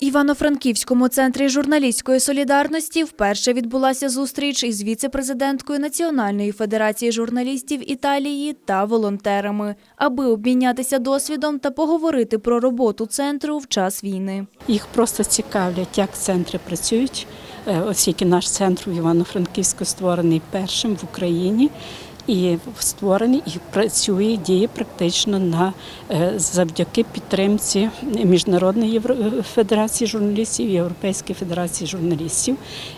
Івано-Франківському центрі журналістської солідарності вперше відбулася зустріч із віце-президенткою Національної федерації журналістів Італії та волонтерами, аби обмінятися досвідом та поговорити про роботу центру в час війни. Їх просто цікавлять, як центри працюють, е, оскільки наш центр в Івано-Франківську створений першим в Україні. І створений і працює, діє практично на е, завдяки підтримці Міжнародної Федерації журналістів Європейської Федерації журналістів.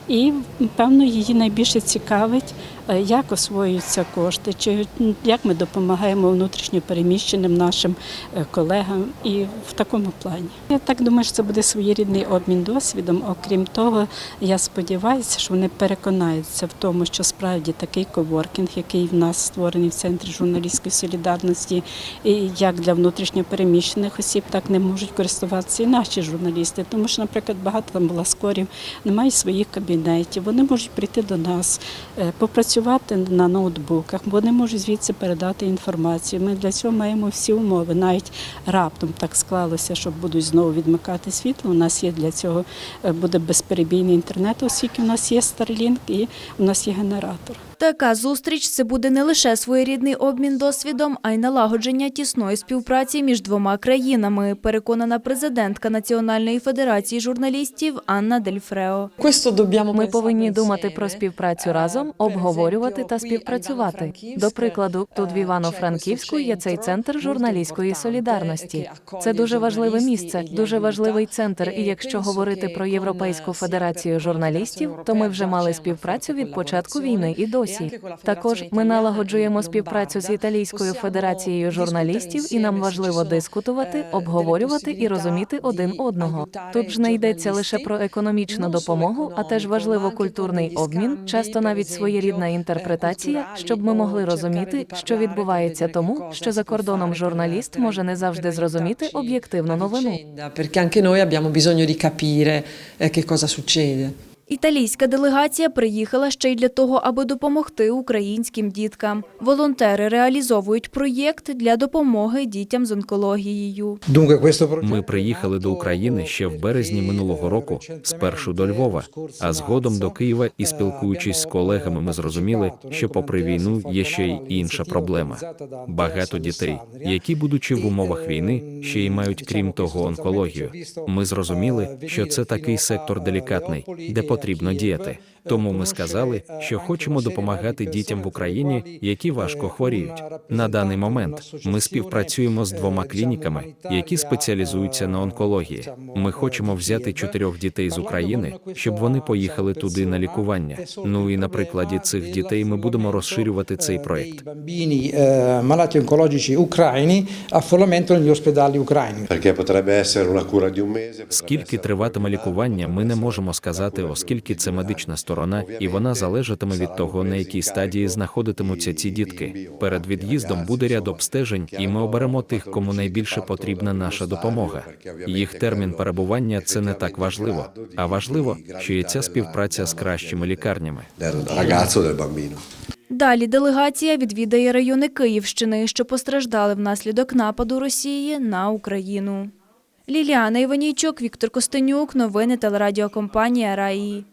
І певно її найбільше цікавить, е, як освоюються кошти, чи як ми допомагаємо внутрішньо переміщеним нашим е, колегам і в такому плані. Я так думаю, що це буде своєрідний обмін досвідом. Окрім того, я сподіваюся, що вони переконаються в тому, що справді такий коворкінг, який в нас створений в центрі журналістської солідарності, і як для внутрішньо переміщених осіб, так не можуть користуватися і наші журналісти. Тому що, наприклад, багато там бласкорів немає своїх кабінетів. Вони можуть прийти до нас, е, попрацювати на ноутбуках, вони можуть звідси передати інформацію. Ми для цього маємо всі умови. Навіть раптом так склалося, що будуть знову відмикати світло. У нас є для цього е, буде безперебійний інтернет, оскільки у нас є Starlink і у нас є генератор. Така зустріч це буде не лише своєрідний обмін досвідом, а й налагодження тісної співпраці між двома країнами, переконана президентка Національної федерації журналістів Анна Дельфрео. Ми повинні думати про співпрацю разом, обговорювати та співпрацювати. До прикладу, тут в Івано-Франківську є цей центр журналістської солідарності. Це дуже важливе місце, дуже важливий центр. І якщо говорити про Європейську федерацію журналістів, то ми вже мали співпрацю від початку війни і досі. Також ми налагоджуємо співпрацю з Італійською федерацією журналістів, і нам важливо дискутувати, обговорювати і розуміти один одного. Тут ж не йдеться лише про економічну допомогу, а теж важливо культурний обмін, часто навіть своєрідна інтерпретація, щоб ми могли розуміти, що відбувається тому, що за кордоном журналіст може не завжди зрозуміти об'єктивну новину. Perché anche noi abbiamo bisogno di capire eh, che cosa succede. Італійська делегація приїхала ще й для того, аби допомогти українським діткам. Волонтери реалізовують проєкт для допомоги дітям з онкологією. Ми приїхали до України ще в березні минулого року, спершу до Львова, а згодом до Києва. І спілкуючись з колегами, ми зрозуміли, що попри війну є ще й інша проблема. Багато дітей, які, будучи в умовах війни, ще й мають крім того онкологію. Ми зрозуміли, що це такий сектор делікатний, де потрібно діяти. Тому ми сказали, що хочемо допомагати дітям в Україні, які важко хворіють. На даний момент ми співпрацюємо з двома клініками, які спеціалізуються на онкології. Ми хочемо взяти чотирьох дітей з України, щоб вони поїхали туди на лікування. Ну і на прикладі цих дітей ми будемо розширювати цей проект. malati oncologici ucraini affollamento negli ospedali ucraini. Perché potrebbe essere una cura di un mese. Скільки триватиме лікування, ми не можемо сказати, оскільки це медична сторона, і вона залежатиме від того, на якій стадії знаходитимуться ці дітки. Перед від'їздом буде ряд обстежень, і ми оберемо тих, кому найбільше потрібна наша допомога. Їх термін перебування це не так важливо, а важливо, що є ця співпраця з кращими лікарнями. Далі делегація відвідає райони Київщини, що постраждали внаслідок нападу Росії на Україну. Ліліана Іванійчук, Віктор Костенюк. Новини телерадіокомпанія Раї.